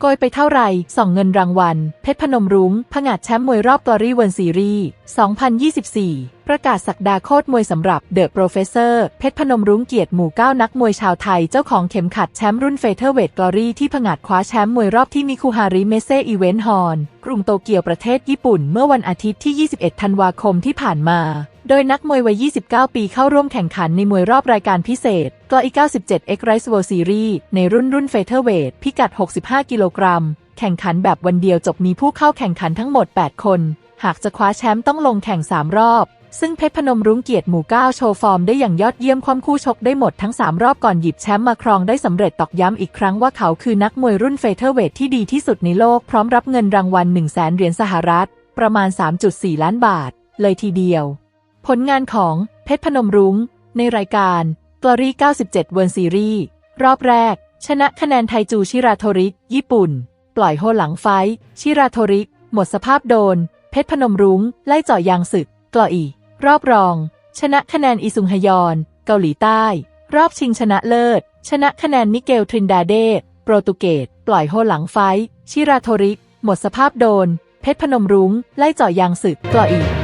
โกยไปเท่าไหร่ส่องเงินรางวัล เพชรพนมรุง้งผงาดแชมป์มวยรอบกอรี่เวิร์ซีรีส์ 2024 ประกาศสักดาโคตรมวยสำหรับเดอะโปรเฟสเซอร์ เพชรพนมรุ้งเกียรติหมู่เก้านักมวยชาวไทยเจ้าของเข็มขัดแชมป์รุ่นเฟเธอร์เวทกอรี่ที่ผงาดคว้าแชมป์มวยรอบที่มิคุฮาริเมเซอีเวนต์ฮอน กรุงโตเกียวประเทศญี่ปุ่น เมื่อวันอาทิตย์ที่ 21 ธันวาคมที่ผ่านมา โดยนักมวยวัย 29 ปีเข้าร่วมแข่งขันในมวยรอบรายการพิเศษกออี97 X Rise World Series ในรุ่นรุ่นเฟเธอร์เวทพิกัด 65 กิโลกรัม แข่งขันแบบวันเดียวจบมีผู้เข้าแข่งขันทั้งหมด 8 คน หากจะคว้าแชมป์ต้องลงแข่ง 3 รอบ ซึ่งเพชรพนมรุ้งเกียรติหมู่ก้าโชว์ฟอร์มได้อย่างยอดเยี่ยมความคู่ชกได้หมดทั้ง 3 รอบก่อนหยิบแชมป์มาครองได้สำเร็จตอกย้ำอีกครั้งว่าเขาคือนักมวยรุ่นเฟเธอร์เวทที่ดีที่สุดในโลกพร้อมรับเงินรางวัล1 0 0 0 0แสนเหรียญสหรัฐ ประมาณ 3.4 ล้านบาท เลยทีเดียว ผลงานของเพชรพนมรุง้ง ในรายการ Glory 97 เวิร์ซีรีส์รอบแรก ชนะคะแนนไทจูชิราโทริก ญี่ปุ่น ปล่อยโฮหลังไฟ ชิราโทริก หมดสภาพโดน เพชรพนมรุง้ง ไล่เจาะยางศึก กลออีรอบรอง ชนะคะแนนอิซุงฮยอน เกาหลีใต้ รอบชิงชนะเลิศ ชนะคะแนนมิเกลทรินดาเดโปรตุเกสปล่อยโฮหลังไฟ ชิราโทริก หมดสภาพโดน เพชรพนมรุง้ง ไล่เจาะยางศึก กลออี